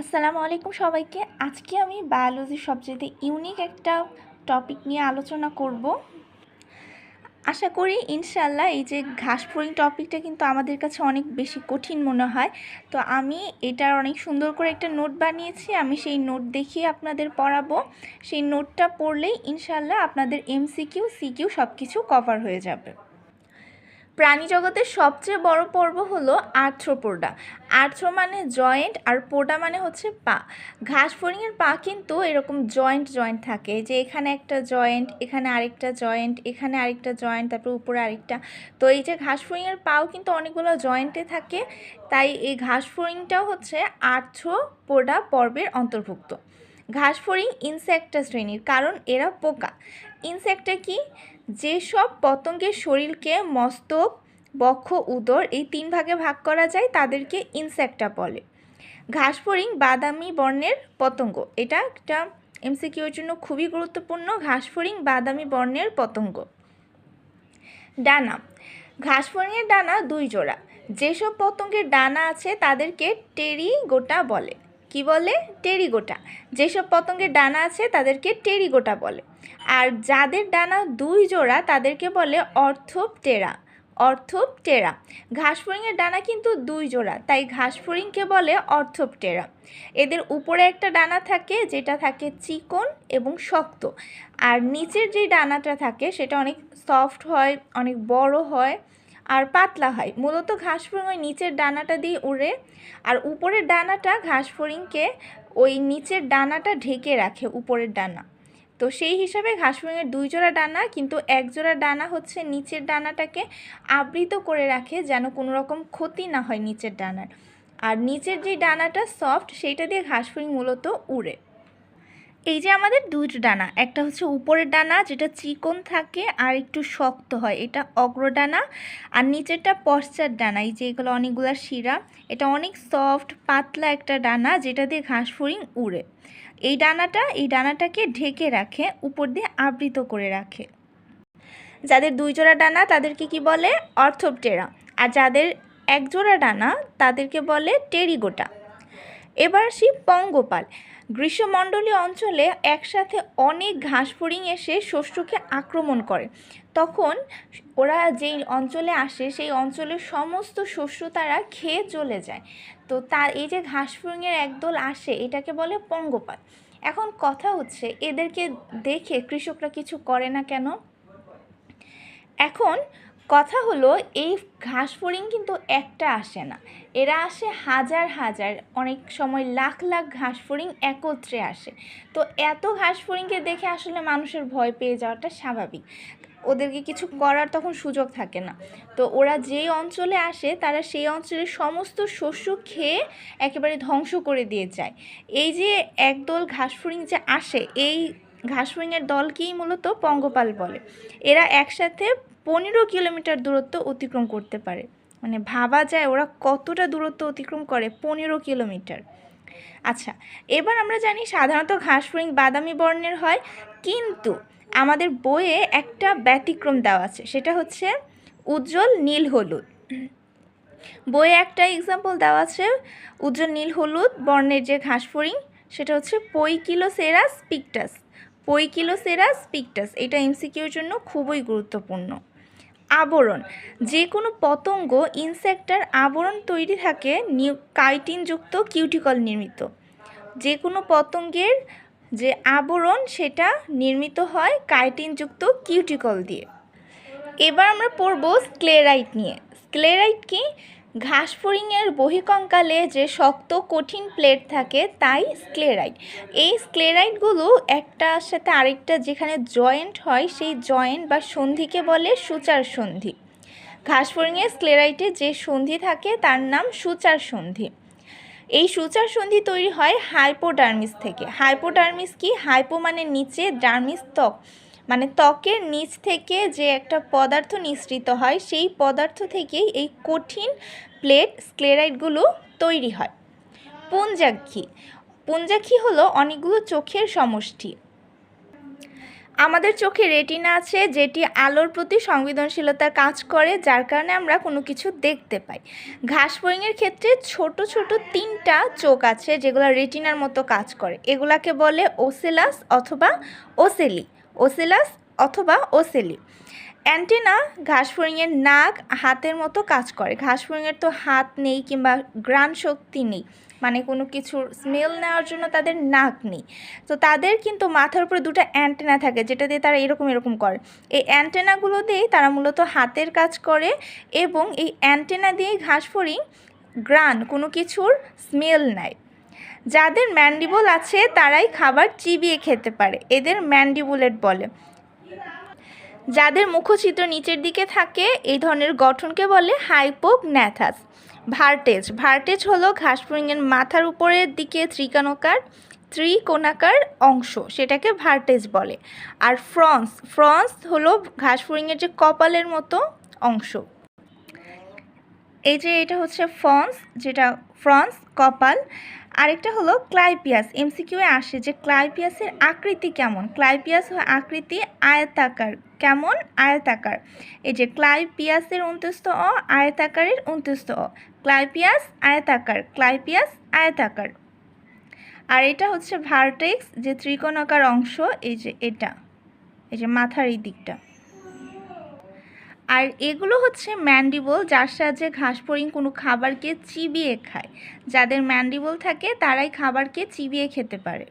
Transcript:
আসসালামু আলাইকুম সবাইকে। আজকে আমি বায়োলজির সবচেয়ে ইউনিক একটা টপিক নিয়ে আলোচনা করব। আশা করি ইনশাল্লাহ এই যে ঘাস ফড়িং টপিকটা কিন্তু আমাদের কাছে অনেক বেশি কঠিন মনে হয়। তো আমি এটার অনেক সুন্দর করে একটা নোট বানিয়েছি, আমি সেই নোট দেখিয়ে আপনাদের পড়াবো। সেই নোটটা পড়লেই ইনশাল্লাহ আপনাদের এমসিকিউ সিকিউ সব কিছু কভার হয়ে যাবে। প্রাণী জগতের সবচেয়ে বড় পর্ব হলো আর্থ্রোপোডা। আর্থ্রো মানে জয়েন্ট আর পোডা মানে হচ্ছে পা। ঘাস ফড়িংয়ের পা কিন্তু এরকম জয়েন্ট জয়েন্ট থাকে। যে এখানে একটা জয়েন্ট, এখানে আরেকটা জয়েন্ট, এখানে আরেকটা জয়েন্ট, তারপর উপরে আরেকটা। তো এই যে ঘাস ফড়িংয়ের পাও কিন্তু অনেকগুলো জয়েন্টে থাকে। তাই এই ঘাস ফড়িংটাও হচ্ছে আর্থ্রোপোডা পর্বের অন্তর্ভুক্ত। ঘাস ফড়িং ইনসেক্টা শ্রেণির, কারণ এরা পোকা। ইনসেক্টটা কি? যেসব পতঙ্গের শরীরকে মস্তক বক্ষ, উদর এই তিন ভাগে ভাগ করা যায়, তাদেরকে ইনসেক্টা বলে। ঘাস ফড়িং বাদামি বর্ণের পতঙ্গ, এটা একটা এমসিকিউর জন্য খুবই গুরুত্বপূর্ণ ঘাস ফড়িং বাদামি বর্ণের পতঙ্গ। ডানা ঘাস ফড়িংয়ের ডানা দুই জোড়া, যেসব পতঙ্গের ডানা আছে তাদেরকে টেরিগোটা বলে। কি বলে? টেরিগোটা। যেসব পতঙ্গের ডানা আছে তাদেরকে টেরিগোটা বলে। আর যাদের ডানা দুই জোড়া তাদেরকে বলে অর্থোপটেরা। অর্থোপটেরা। ঘাসফড়িংয়ের ডানা কিন্তু দুই জোড়া, তাই ঘাসফড়িংকে বলে অর্থোপটেরা। এদের উপরে একটা ডানা থাকে, যেটা থাকে চিকন এবং শক্ত। আর নিচের যে ডানাটা থাকে, সেটা অনেক সফট হয়, অনেক বড় হয়। আর পাতলা হয়। মূলত ঘাসফড়িং ওই নিচের ডানাটা দিয়ে উড়ে আর উপরের ডানাটা ঘাসফড়িংকে ওই নিচের ডানাটা ঢেকে রাখে উপরের ডানা। তো সেই হিসাবে ঘাসফড়িংয়ের দুই জোড়া ডানা কিন্তু এক জোড়া ডানা হচ্ছে নিচের ডানাটাকে আবৃত করে রাখে যেন কোনো রকম ক্ষতি না হয় নিচের ডানার। আর নিচের যে ডানাটা সফট, সেইটা দিয়ে ঘাসফড়িং মূলত উড়ে। এই যে আমাদের দুইটা ডানা, একটা হচ্ছে উপরের ডানা যেটা চিকন থাকে আর একটু শক্ত হয়, এটা অগ্রডানা আর নিচেরটা পশ্চাৎ ডানা, এই যে এগুলো অনেকগুলো শিরা, এটা অনেক সফট পাতলা একটা ডানা যেটা দিয়ে ঘাস ফড়িং উড়ে। এই ডানাটা, এই ডানাটাকে ঢেকে রাখে, উপর দিয়ে আবৃত করে রাখে। যাদের দুই জোড়া ডানা তাদেরকে কি বলে? অর্থোপটেরা। আর যাদের এক জোড়া ডানা তাদেরকে বলে টেরিগোটা। এবার আসি পঙ্গপাল। গ্রীষ্মমণ্ডলীয় অঞ্চলে একসাথে অনেক ঘাস ফড়িং এসে শস্যকে আক্রমণ করে। তখন ওরা যেই অঞ্চলে আসে, সেই অঞ্চলের সমস্ত শস্য তারা খেয়ে চলে যায়। তো তার এই যে ঘাস ফড়িংয়ের একদল আসে, এটাকে বলে পঙ্গপাল। এখন কথা হচ্ছে, এদেরকে দেখে কৃষকরা কিছু করে না কেন? এখন কথা হলো, এই ঘাস ফড়িং কিন্তু একটা আসে না। এরা আসে হাজার হাজার, অনেক সময় লাখ লাখ ঘাস ফড়িং একত্রে আসে। তো এত ঘাস ফড়িংকে দেখে আসলে মানুষের ভয় পেয়ে যাওয়াটা স্বাভাবিক। ওদেরকে কিছু করার তখন সুযোগ থাকে না। তো ওরা যেই অঞ্চলে আসে, তারা সেই অঞ্চলের সমস্ত শস্য খেয়ে একেবারে ধ্বংস করে দিয়ে যায়। এই যে একদল ঘাস ফড়িং যে আসে, এই ঘাসফড়িংয়ের দলকেই মূলত পঙ্গপাল বলে। এরা একসাথে পনেরো কিলোমিটার দূরত্ব অতিক্রম করতে পারে। মানে ভাবা যায় ওরা কতটা দূরত্ব অতিক্রম করে পনেরো কিলোমিটার। আচ্ছা এবার আমরা জানি সাধারণত ঘাস ঘাসফড়িং বাদামি বর্ণের হয়, কিন্তু আমাদের বইয়ে একটা ব্যতিক্রম দেওয়া আছে, সেটা হচ্ছে উজ্জ্বল নীল হলুদ। বইয়ে একটা এক্সাম্পল দেওয়া আছে, উজ্জ্বল নীল হলুদ বর্ণের যে ঘাস ঘাসফড়িং সেটা হচ্ছে পইকিলোসেরাস পিকটাস। পইকিলোসেরাস পিকটাস, এটা এমসিকিউর জন্য খুবই গুরুত্বপূর্ণ। আবরণ। যে কোনো পতঙ্গ, ইনসেক্টার আবরণ তৈরি থাকে নিউ কাইটিনযুক্ত কিউটিকল নির্মিত। যে কোনো পতঙ্গের যে আবরণ, সেটা নির্মিত হয় কাইটিনযুক্ত কিউটিকল দিয়ে। এবার আমরা পড়ব স্ক্লেরাইট নিয়ে। স্ক্লেরাইট কি? ঘাসফড়িংয়ের বহিকঙ্কালে যে শক্ত, কঠিন প্লেট থাকে, তাই স্ক্লেরাইট এই স্ক্লেরাইটগুলো একটার সাথে আরেকটা যেখানে জয়েন্ট হয়, সেই জয়েন্ট বা সন্ধিকে বলে সূচার সন্ধি। ঘাসফড়িংয়ের স্ক্লেরাইটে যে সন্ধি থাকে, তার নাম সূচার সন্ধি। এই সূচার সন্ধি তৈরি হয় হাইপোডার্মিস থেকে। হাইপোডার্মিস কি? হাইপো মানে নিচে, ডার্মিস ত্বক। মানে ত্বকের নিচ থেকে যে একটা পদার্থ নিঃসৃত হয়, সেই পদার্থ থেকেই এই কঠিন প্লেট স্ক্লেরাইটগুলো তৈরি হয়। পুঞ্জাক্ষী। পুঞ্জাক্ষী হলো অনেকগুলো চোখের সমষ্টি। আমাদের চোখে রেটিনা আছে যেটি আলোর প্রতি সংবেদনশীলতার কাজ করে, যার কারণে আমরা কোনো কিছু দেখতে পাই। ঘাস ফড়িংয়ের ক্ষেত্রে ছোট ছোট তিনটা চোখ আছে যেগুলো রেটিনার মতো কাজ করে। এগুলাকে বলে ওসেলাস অথবা ওসেলি। ওসেলাস অথবা ওসেলি। অ্যান্টেনা ঘাস ফড়িংয়ের নাক হাতের মতো কাজ করে। ঘাস ফড়িংয়ের তো হাত নেই কিংবা গ্রাণ শক্তি নেই মানে কোনো কিছুর স্মেল নেওয়ার জন্য তাদের নাক নেই। তো তাদের কিন্তু মাথার উপরে দুটো অ্যান্টেনা থাকে, যেটা দিয়ে তারা এরকম এরকম করে। এই অ্যান্টেনাগুলো দিয়েই তারা মূলত হাতের কাজ করে এবং এই অ্যান্টেনা দিয়েই ঘাস ফড়িং গ্রান কোনো কিছুর স্মেল নেয় যাদের ম্যান্ডিবল আছে, তারাই খাবার চিবিয়ে খেতে পারে, এদের ম্যান্ডিবুলেট বলে। যাদের মুখচিত্র নিচের দিকে থাকে, এই ধরনের গঠনকে বলে হাইপোগন্যাথাস। ভার্টেজ ভার্টেজ হলো ঘাসফড়িংয়ের মাথার উপরের দিকে ত্রিকানকার ত্রিকোণাকার অংশ, সেটাকে ভার্টেজ বলে। আর ফ্রন্স ফ্রন্স হলো ঘাসফড়িংয়ের যে কপালের মতো অংশ। এই যে এটা হচ্ছে ফন্স যেটা ফ্রন্স কপাল আরেকটা হলো ক্লাইপিয়াস। এমসিকিউয়ে আসে যে ক্লাইপিয়াসের আকৃতি কেমন? ক্লাইপিয়াস আকৃতি আয়তাকার। কেমন? আয়তাকার। এই যে ক্লাইপিয়াসের অন্তস্থ অ, আয়তাকারের অন্তস্থ অ। ক্লাইপিয়াস, আয়তাকার। ক্লাইপিয়াস, আয়তাকার। আর এটা হচ্ছে ভার্টেক্স যে ত্রিকোণাকার অংশ, এই যে এটা। এই যে মাথার এই দিকটা। আর এগুলো হচ্ছে ম্যান্ডিবল, যার সাহায্যে ঘাসফড়িং কোনো খাবারকে চিবিয়ে খায়। যাদের ম্যান্ডিবল থাকে, তারাই খাবারকে চিবিয়ে খেতে পারে।